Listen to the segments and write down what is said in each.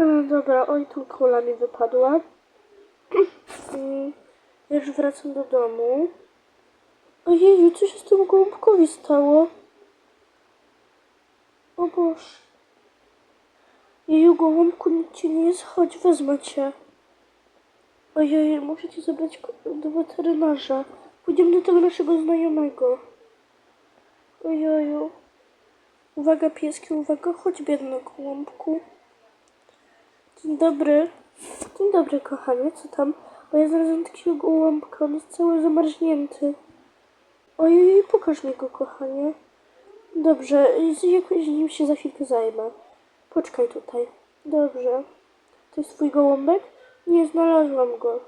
E, Dobra, oj, tu kula mi wypadła. Już wracam do domu. Ojeju, co się z tym gołąbkowi stało? O Boże. Jeju, gołąbku, nic ci nie jest, chodź, wezmę cię. Ojej, muszę cię zabrać do weterynarza. Pójdziemy do tego naszego znajomego. Ojeju. Uwaga, pieski, uwaga, chodź, biedny gołąbku. Dzień dobry. Dzień dobry, kochanie, co tam? Bo ja znalazłam takiego gołąbka, on jest cały zamarznięty. Ojej, pokaż mi go, kochanie. Dobrze, jakoś nim się za chwilkę zajmę. Poczekaj tutaj. Dobrze. To jest twój gołąbek? Nie, znalazłam go.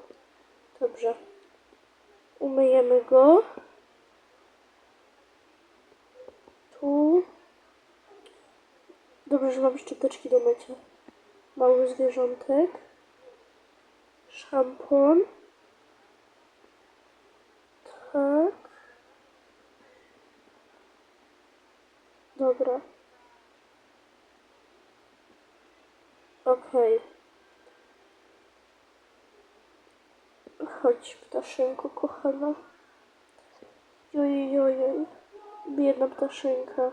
Dobrze. Umyjemy go. Tu. Dobrze, że mam szczoteczki do mycia. Mały zwierzątek. Szampon. Tak. Dobra. Okej. Chodź, ptaszynko kochana. Jojej. Biedna ptaszynka.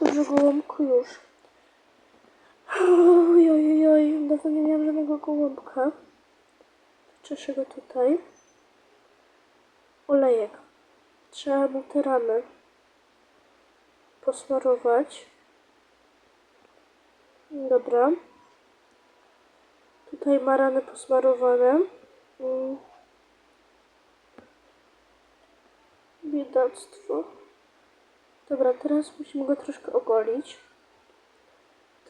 Dobrze, gołąbku już. Ojej, oj, dawno nie miałam żadnego gołąbka. Czeszę go tutaj. Olejek. Trzeba mu te rany posmarować. Dobra. Tutaj ma rany posmarowane. Biedactwo. Dobra, teraz musimy go troszkę ogolić.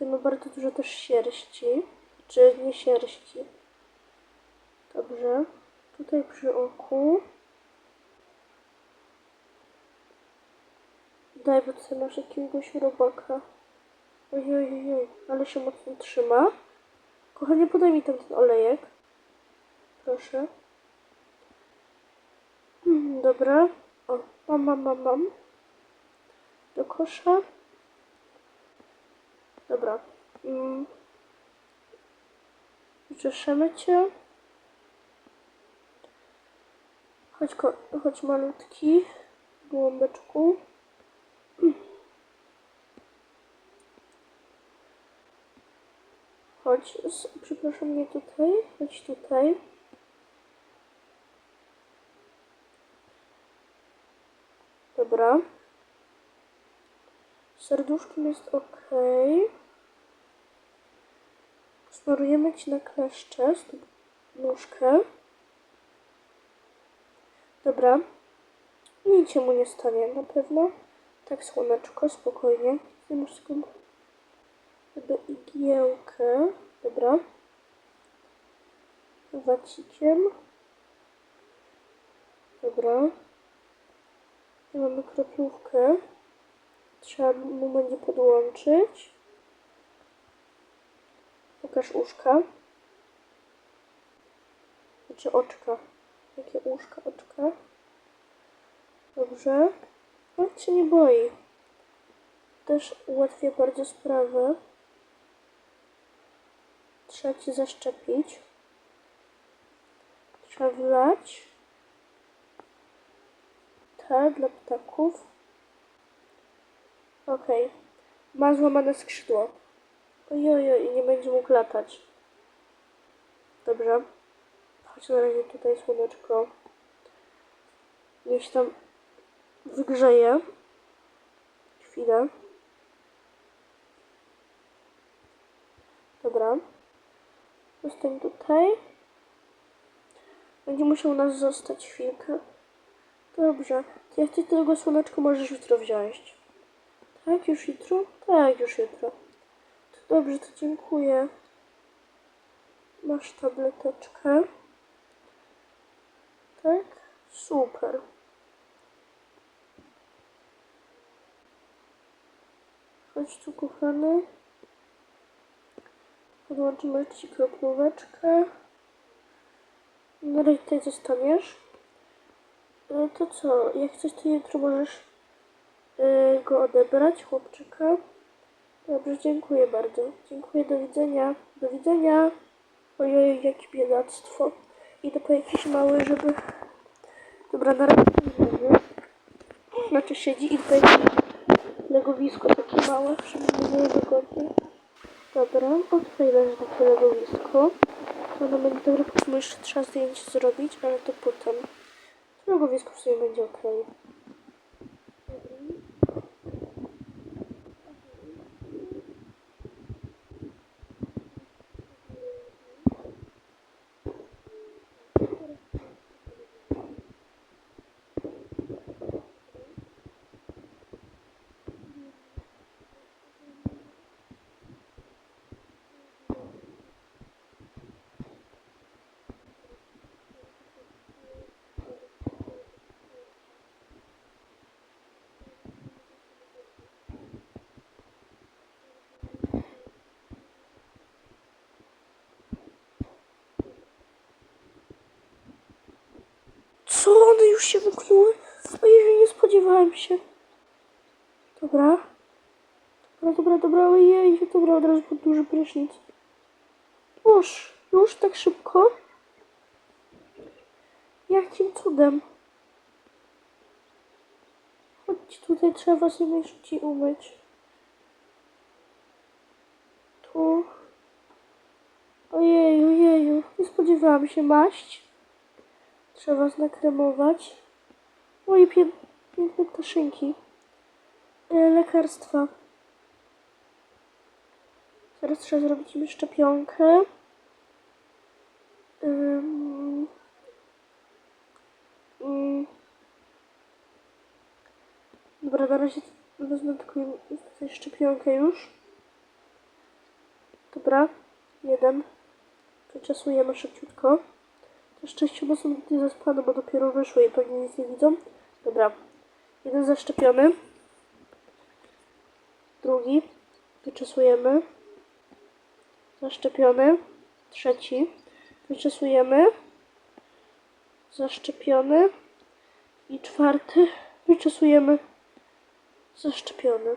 Tutaj ma bardzo dużo też sierści. Czy nie sierści. Dobrze. Tutaj przy oku. Daj, bo tutaj masz jakiegoś robaka. Ojej, ojej, oj, ale się mocno trzyma. Kochanie, podaj mi tam ten olejek. Proszę. Mm, Dobra. O, mam, mam, mam, mam. Do kosza. Dobra. Mm. Cię. Chodź, chodź malutki. Gołąbeczku. Chodź, przepraszam, nie tutaj. Chodź tutaj. Dobra. Serduszkiem jest ok. Smarujemy ci na kleszcze, nóżkę. Dobra. Nic się mu nie stanie, na pewno. Tak, słoneczko, spokojnie. Nie masz taką jakby igiełkę. Dobra. Wacikiem. Dobra. I mamy kroplówkę. Trzeba mu będzie podłączyć. Pokaż uszka. Znaczy oczka. Jakie uszka, oczka. Dobrze. Nikt się nie boi. Też ułatwia bardzo sprawę. Trzeba cię zaszczepić. Trzeba wlać. Tak, dla ptaków. Okej. Ma złamane skrzydło. Ojojo, i nie będzie mógł latać. Dobrze. Chodź na razie tutaj słoneczko. Niech tam wygrzeje. Chwilę. Dobra. Zostań tutaj. Będzie musiał u nas zostać chwilkę. Dobrze. Jak ty tego słoneczko możesz jutro wziąć? Tak, już jutro? Tak, już jutro. Dobrze, to dziękuję. Masz tableteczkę. Tak? Super. Chodź tu, kochany. Podłączymy ci kroplóweczkę. No i tutaj zostaniesz. E, To co, jak coś to jutro możesz e, go odebrać, chłopczyka. Dobrze, dziękuję bardzo. Dziękuję, do widzenia. Do widzenia. Ojej, jakie biedactwo. Idę po jakiś mały, żeby... Dobra, na razie nie Znaczy siedzi i tutaj legowisko takie małe, żeby było wygodnie. Dobra, o tutaj leży takie legowisko. Ono będzie dobre, bo jeszcze trzeba zdjęcie zrobić, ale to potem. Legowisko w sumie będzie ok. Co? One już się wykluły? Ojej, nie spodziewałem się. Dobra. Dobra, dobra, dobra, ojej, dobra, od razu pod duży prysznic. Już, już tak szybko? Jakim cudem? Chodź tutaj, trzeba was najszybciej umyć. Tu. Ojej, ojeju, nie spodziewałam się maść. Trzeba was nakremować. Moje pie piękne ptaszynki. E, lekarstwa. Teraz trzeba zrobić im szczepionkę. Ym. Dobra, na razie wezmę tylko tutaj szczepionkę już. Dobra, jeden. Przeczesujemy szybciutko. Na szczęście są tutaj zaspane, bo dopiero wyszły i pewnie nic nie widzą. Dobra. Jeden zaszczepiony. Drugi. Wyczesujemy. Zaszczepiony. Trzeci. Wyczesujemy. Zaszczepiony. I czwarty. Wyczesujemy. Zaszczepiony.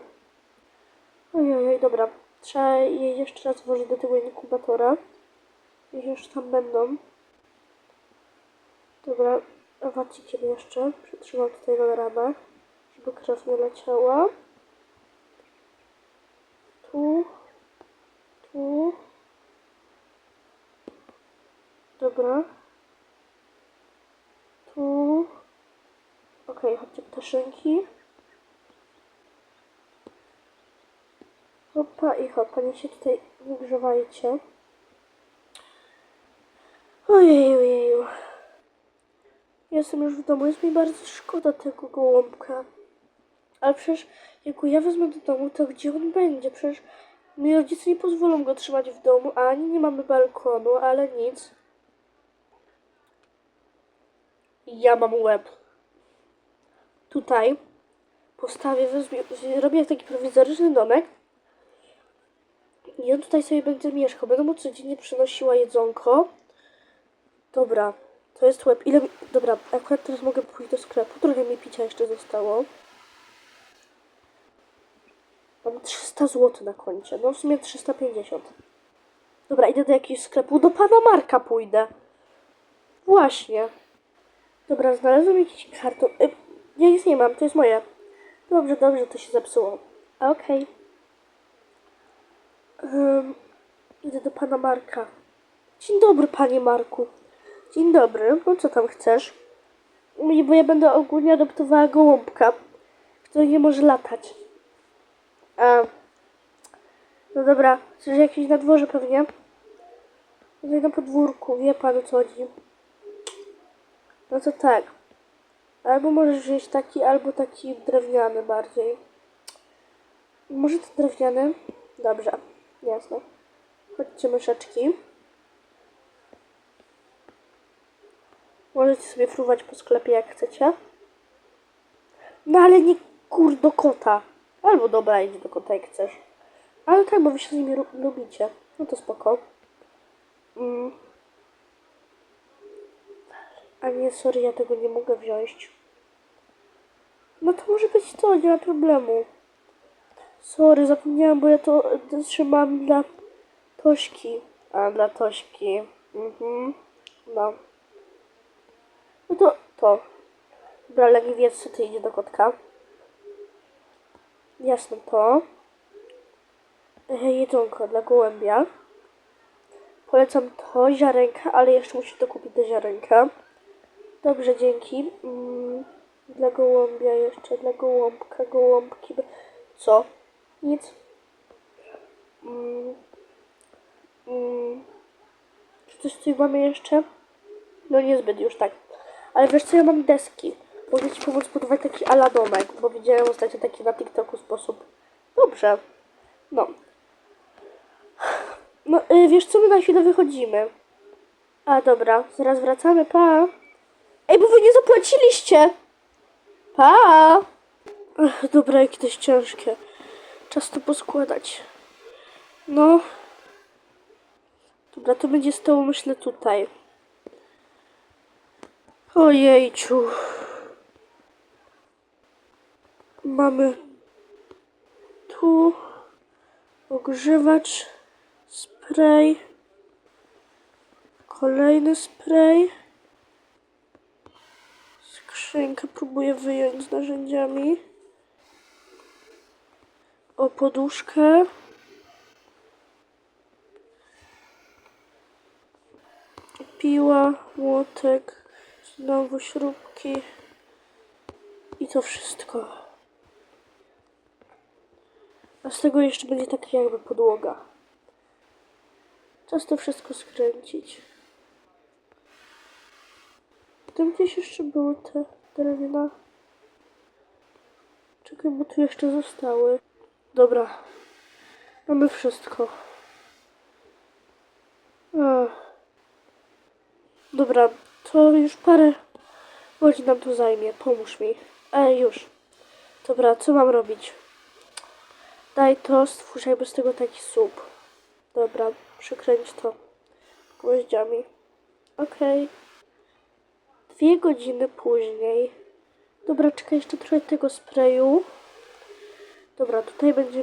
Ojej, dobra. Trzeba je jeszcze raz włożyć do tego inkubatora. Niech już tam będą. Dobra, wacikiem jeszcze. Przytrzymam tutaj na ramach, żeby krew nie leciała. Tu. Tu. Dobra. Tu. Okej, chodźcie ptaszynki. Hopa i hopa, nie się tutaj wygrzewajcie. Ojej, ojeju. Jestem już w domu, jest mi bardzo szkoda tego gołąbka. Ale przecież jak ja wezmę do domu, to gdzie on będzie? Przecież mi rodzice nie pozwolą go trzymać w domu, ani nie mamy balkonu, ale nic. Ja mam łeb. Tutaj postawię, wezmę, robię taki prowizoryczny domek. I on tutaj sobie będzie mieszkał. Będę mu codziennie przynosiła jedzonko. Dobra, to jest łeb. Ile mi... Dobra, akurat teraz mogę pójść do sklepu. Trochę mi picia jeszcze zostało. Mam 300 zł na koncie. No w sumie 350. Dobra, idę do jakiegoś sklepu. Do pana Marka pójdę. Właśnie. Dobra, znalazłem jakiś karton. Y, ja nic nie mam, to jest moje. Dobrze, dobrze, to się zepsuło. Okej. Ym, idę do pana Marka. Dzień dobry, panie Marku. Dzień dobry, no co tam chcesz? Bo ja będę ogólnie adoptowała gołąbka, który nie może latać. A. No dobra, chcesz jakieś na dworze pewnie? Tutaj na podwórku, wie pan o co chodzi. No to tak. Albo możesz wziąć taki, albo taki drewniany bardziej. Może to drewniany? Dobrze, jasne. Chodźcie myszeczki. Możecie sobie fruwać po sklepie jak chcecie. No ale nie kur do kota. Albo dobra, idź do kota jak chcesz. Ale tak, bo wy się z nimi lu- lubicie. No to spoko. Mm. A nie, sorry, ja tego nie mogę wziąć. No to może być to, nie ma problemu. Sorry, zapomniałam, bo ja to trzymam dla Tośki. A, dla Tośki. Mhm. No. No to to. Dobra, leniwiec, co ty idzie do kotka. Jasne to. E, Jedzonko dla gołębia. Polecam to, ziarenka, ale jeszcze musisz dokupić do ziarenka. Dobrze, dzięki. Mm, dla gołębia jeszcze, dla gołąbka, gołąbki. Co? Nic. Mm, mm, czy coś tutaj mamy jeszcze? No niezbyt już tak. Ale wiesz co, ja mam deski. Mogę ci pomóc budować taki ala domek, bo widziałem ostatnio taki na TikToku sposób. Dobrze. No. No, y, wiesz co, my na chwilę wychodzimy. A, dobra, zaraz wracamy, pa. Ej, bo wy nie zapłaciliście. Pa. Ech, dobra, jakie to jest ciężkie. Czas to poskładać. No. Dobra, to będzie stało, myślę, tutaj. Ojejciu. Mamy tu ogrzewacz, spray, kolejny spray. Skrzynkę próbuję wyjąć z narzędziami. O poduszkę. Piła, młotek, znowu śrubki i to wszystko. A z tego jeszcze będzie taka jakby podłoga. Czas to wszystko skręcić. Tam gdzieś jeszcze były te drewna. Czekaj, bo tu jeszcze zostały. Dobra. Mamy wszystko. Ach. Dobra, to już parę godzin nam tu zajmie. Pomóż mi. Ej, już. Dobra, co mam robić? Daj to, stwórz jakby z tego taki słup. Dobra, przykręć to gwoździami. Okej. Dwie godziny później. Dobra, czekaj jeszcze trochę tego sprayu. Dobra, tutaj będzie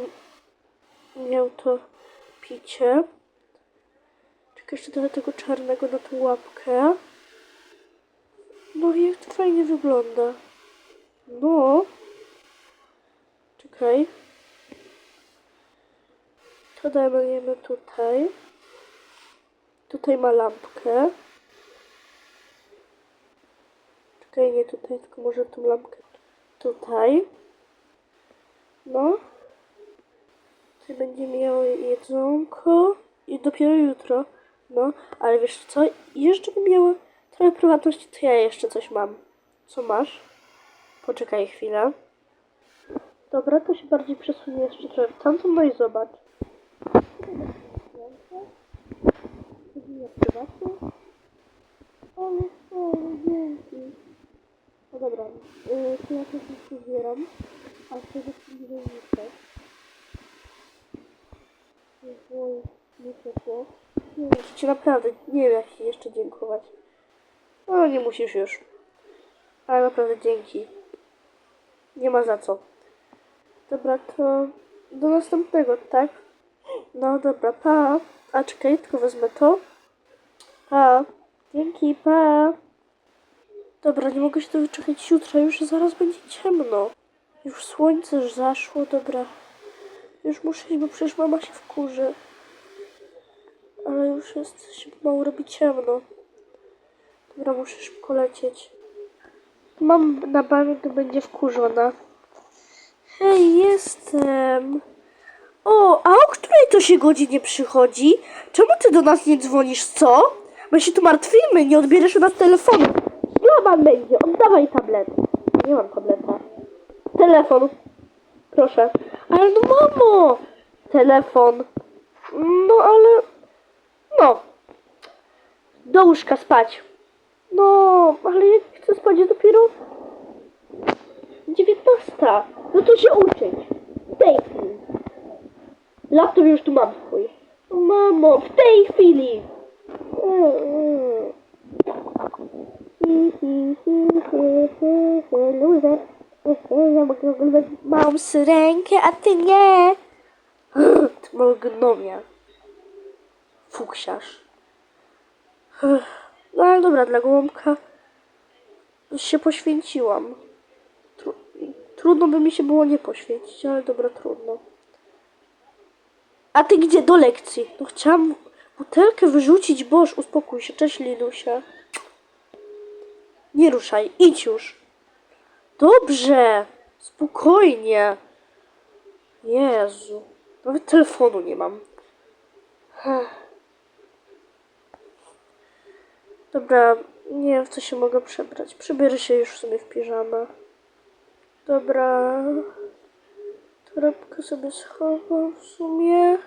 miał to picie. Czekaj jeszcze trochę tego czarnego na tą łapkę. No i jak to fajnie wygląda. No. Czekaj. To dajemy tutaj. Tutaj ma lampkę. Czekaj, nie tutaj, tylko może tą lampkę tutaj. No. Tutaj będzie miało jedzonko. I dopiero jutro. No, ale wiesz co? Jeszcze bym miała trochę prywatności, to ja jeszcze coś mam. Co masz? Poczekaj chwilę. Dobra, to się bardziej przesunie jeszcze trochę w tamtą, no i zobacz. Ale sorry, dzięki. No dobra, yy, to ja też już zbieram, a wtedy nie wyjdę. Oj, nie ciepło. Nie wiem, naprawdę, nie wiem jak ci jeszcze dziękować. No nie musisz już. Ale naprawdę dzięki. Nie ma za co. Dobra, to do następnego, tak? No dobra, pa. A czekaj, tylko wezmę to. Pa. Dzięki, pa. Dobra, nie mogę się to wyczekać jutro, już zaraz będzie ciemno. Już słońce już zaszło, dobra. Już muszę iść, bo przecież mama się wkurzy. Ale już jest, się mało robi ciemno. Dobra, muszę szybko lecieć. Mam na bank, będzie wkurzona. Hej, jestem. O, a o której to się godzinie przychodzi? Czemu ty do nas nie dzwonisz, co? My się tu martwimy, nie odbierasz u nas telefonu. Chyba będzie, oddawaj tablet. Nie mam tableta. Telefon. Proszę. Ale no mamo! Telefon. No ale... No. Do łóżka spać. No, ale jak chcę spać dopiero... 19. No to się uczyć. W tej chwili. Laptop już tu mam swój. Mamo, w tej chwili. Loser. Ja mogę oglądać małą syrenkę, a ty nie. Ty mały gnomie. Fuksiarz. No ale dobra, dla gołąbka się poświęciłam. Tru trudno by mi się było nie poświęcić, ale dobra, trudno. A ty gdzie? Do lekcji. No chciałam butelkę wyrzucić, boż, uspokój się. Cześć, Linusia. Nie ruszaj, idź już. Dobrze, spokojnie. Jezu, nawet telefonu nie mam. Ech. Dobra, nie wiem w co się mogę przebrać. Przebiorę się już w sumie w piżamę. Dobra. Torebkę sobie schowam w sumie.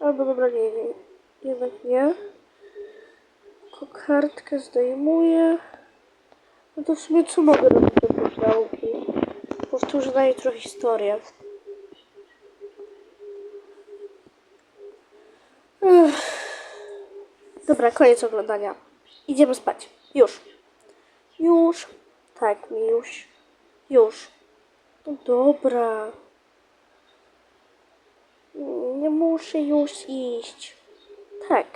Albo dobra, nie, nie. Jednak nie. Kokardkę zdejmuję. No to w sumie co mogę robić do podziałki? Powtórzę na jutro historię. Ech. Dobra, koniec oglądania. Idziemy spać. Już. Już. Tak, już. Już. No dobra. Nie muszę już iść. Tak.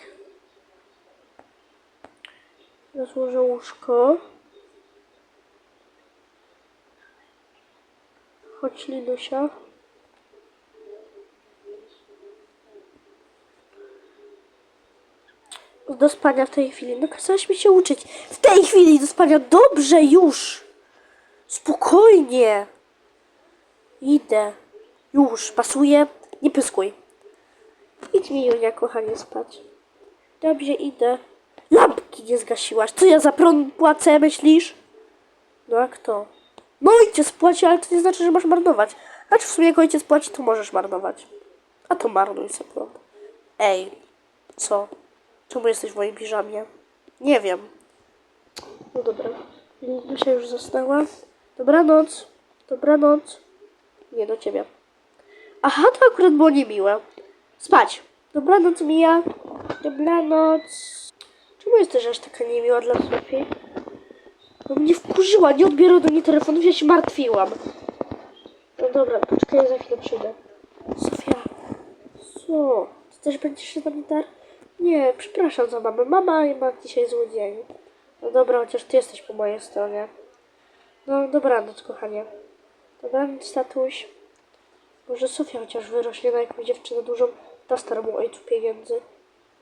Rozłożę łóżko. Chodź, Linusia. Do spania w tej chwili. No kazałaś mi się uczyć. W tej chwili do spania. Dobrze, już. Spokojnie. Idę. Już, pasuje. Nie pyskuj. Idź mi, Julia, kochanie, spać. Dobrze, idę. Lampki nie zgasiłaś. Co ja za prąd płacę, myślisz? No a kto? No ojciec spłaci, ale to nie znaczy, że masz marnować. Znaczy w sumie jak ojciec płaci, to możesz marnować. A to marnuj sobie prąd. Ej, co? Czemu jesteś w moim piżamie? Nie wiem. No dobra. Lucia już zasnęła. Dobranoc. Dobranoc. Nie, do ciebie. Aha, to akurat było niemiłe. Spać. Dobranoc, Mija. Dobranoc. Czemu jesteś aż taka niemiła dla Sofii? No mnie wkurzyła, nie odbiera do mnie telefonów, ja się martwiłam. No dobra, poczekaj, za chwilę przyjdę. Sofia. Co? Ty też będziesz się dar? Nie, przepraszam za mamę. Mama ma dzisiaj zły dzień. No dobra, chociaż ty jesteś po mojej stronie. No dobranoc, kochanie. Dobranoc, tatuś. Może Sofia chociaż wyrośnie na jakąś dziewczynę dużą, da staremu ojcu pieniędzy.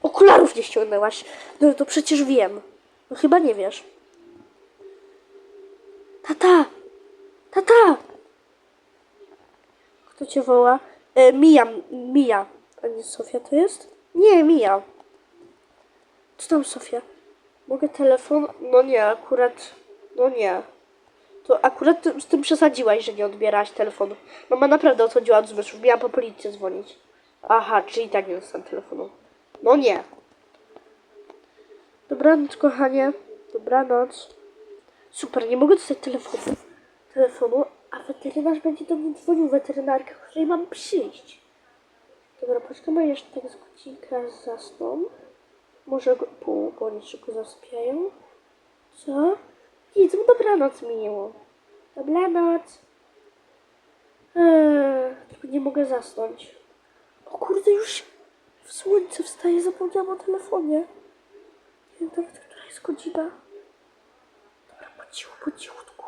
Okularów nie ściągnęłaś. No to przecież wiem. No chyba nie wiesz. Tata! Tata! Kto cię woła? E, Mija, Mija. A nie Sofia to jest? Nie, Mija. Co tam, Sofia? Mogę telefon? No nie, akurat. No nie. To akurat ty- z tym przesadziłaś, że nie odbierałaś telefonu. Mama naprawdę odchodziła od zmysłów. Miała po policję dzwonić. Aha, czyli tak nie dostałem telefonu. No nie. Dobranoc, kochanie. Dobranoc. Super, nie mogę dostać telefonu. Telefonu, a weterynarz będzie do mnie dzwonił, weterynarka, której mam przyjść. Dobra, poczekamy jeszcze tak z godzinka zasną. Może go, pół, bo oni szybko zasypiają. Co? No dobranoc miło. Dobranoc. Eee, tylko nie mogę zasnąć. O kurde, już w słońce wstaje, zapomniałam o telefonie. Nie wiem nawet, która jest godzina. Dobra, po cichu, po cichutku.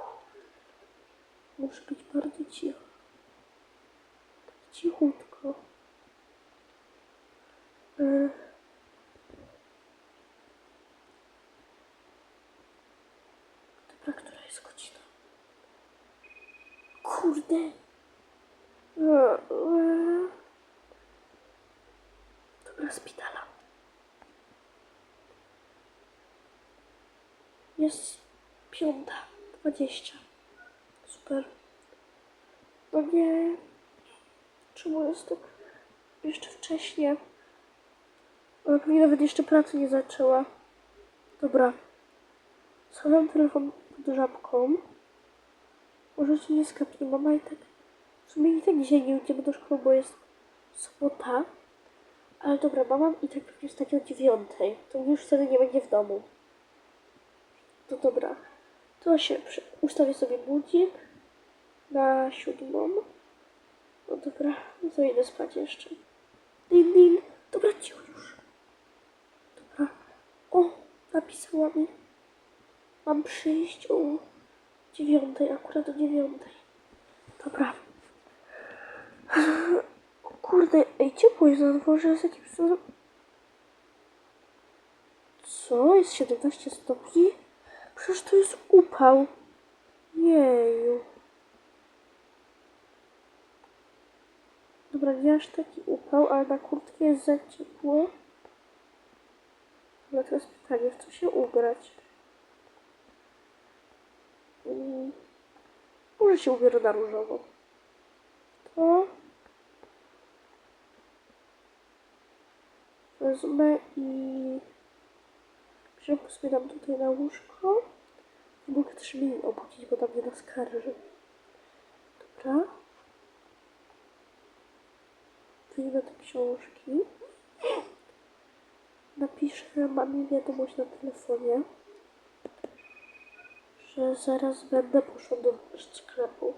Muszę być bardzo cicho. Tak cichutko. Eee. Dobra, która jest godzina? Kurde. Eee, eee. Dobra, spitala. Jest piąta, dwadzieścia. Super. No nie. Czemu jest tak jeszcze wcześnie? Ona pewnie nawet jeszcze pracy nie zaczęła. Dobra. Schowam telefon pod żabką. Może się nie skapnie mama i tak. W sumie i tak dzisiaj nie idziemy do szkoły, bo jest sobota. Ale dobra, mama i tak pewnie wstać o dziewiątej. To już wtedy nie będzie w domu. To dobra. To się ustawię sobie budzik. na siódmą. No dobra, to idę spać jeszcze. Din, din. Dobra, cicho już. Dobra. O, napisała mi. Mam przyjść o dziewiątej, akurat o dziewiątej. Dobra. O kurde, ej, ciepło jest na dworze, z jakimś. Co? Jest 17 stopni? Przecież to jest upał. Jeju. Dobra, nie aż taki upał, ale na kurtkę jest za ciepło. Dobra, teraz pytanie, w co się ubrać? Mm, Może się ubiorę na różowo. To wezmę i sobie dam tutaj na łóżko. Mogę też mi obudzić, bo tam mnie naskarży. Dobra. Wyjmę te książki. Napiszę mamie wiadomość na telefonie, że zaraz będę poszła do sklepu.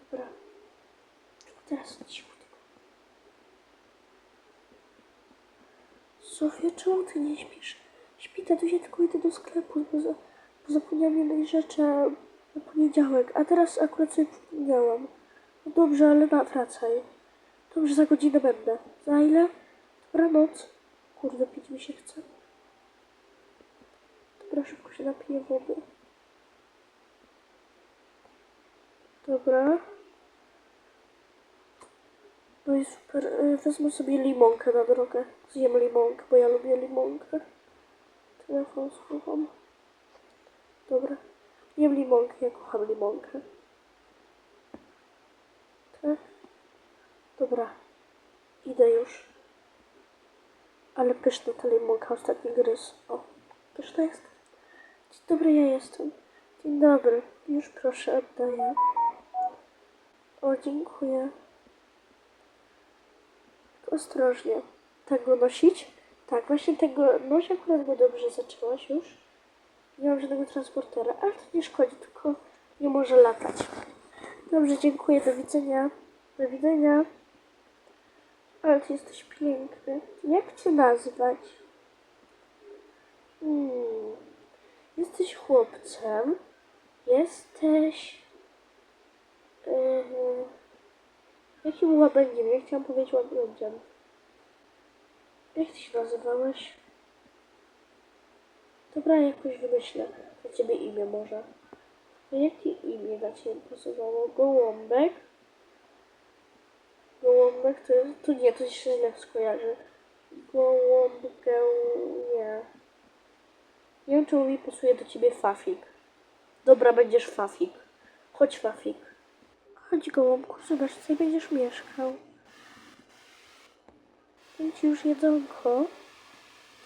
Dobra. Teraz cichutko. Sofia, czemu ty nie śpisz? Śpi, tatusia, tylko idę do sklepu, bo, za, bo zapomniałam jednej rzeczy na poniedziałek, a teraz akurat sobie przypomniałam. No dobrze, ale nawracaj. Dobrze, za godzinę będę. Za ile? Dobranoc. Kurde, pić mi się chce. Dobra, szybko się napiję wody. Dobra. No i super. E, Wezmę sobie limonkę na drogę. Zjem limonkę, bo ja lubię limonkę. Telefon schowam. Dobra. Jem limonkę, ja kocham limonkę. Tak. Dobra. Idę już. Ale pyszna ta limonka, ostatni gryz. O, pyszna jest. Dzień dobry, ja jestem. Dzień dobry. Już proszę, oddaję. O, dziękuję. Ostrożnie. Tak go nosić? Tak, właśnie tego noś akurat go dobrze zaczęłaś już. Nie mam żadnego transportera, ale to nie szkodzi, tylko nie może latać. Dobrze, dziękuję, do widzenia. Do widzenia. Ale ty jesteś piękny. Jak cię nazwać? Hmm. Jesteś chłopcem. Jesteś... Yy, jakim łabędziem? Ja chciałam powiedzieć łabędziem. Jak ty się nazywałeś? Dobra, jakoś wymyślę dla ciebie imię może. A jakie imię dla ciebie pasowało? Gołąbek? Gołąbek to jest... To nie, to się źle skojarzy. Gołąbkę... nie. Nie wiem, czemu mi pasuje do ciebie Fafik. Dobra, będziesz Fafik. Chodź Fafik. Chodź gołąbku, zobacz, co będziesz mieszkał. Dam ci już jedzonko.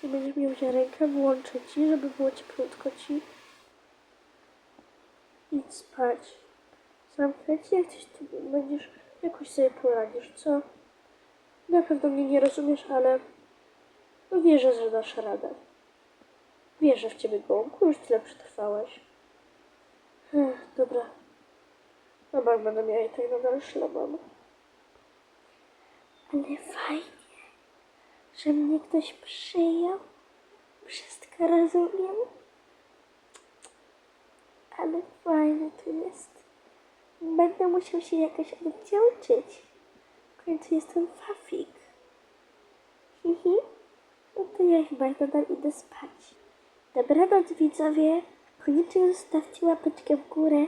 Ty będziesz miał rękę, włączę ci, żeby było cieplutko ci. Idź spać. Zamknę ci, jak coś tu będziesz, jakoś sobie poradzisz, co? Na pewno mnie nie rozumiesz, ale no wierzę, że dasz radę. Wierzę w ciebie, gołąbku, już tyle przetrwałeś. Ech, dobra. Chyba będę miała i tak nadal szlaban. Ale fajnie, że mnie ktoś przyjął. Wszystko rozumiem. Ale fajne tu jest. Będę musiał się jakoś odwdzięczyć. W końcu jestem Fafik. Hihi. No to ja chyba nadal idę spać. Dobranoc widzowie. Koniecznie zostawcie łapeczkę w górę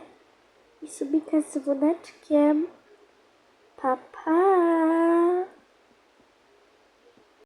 i subika z dzwoneczkiem. Pa, pa.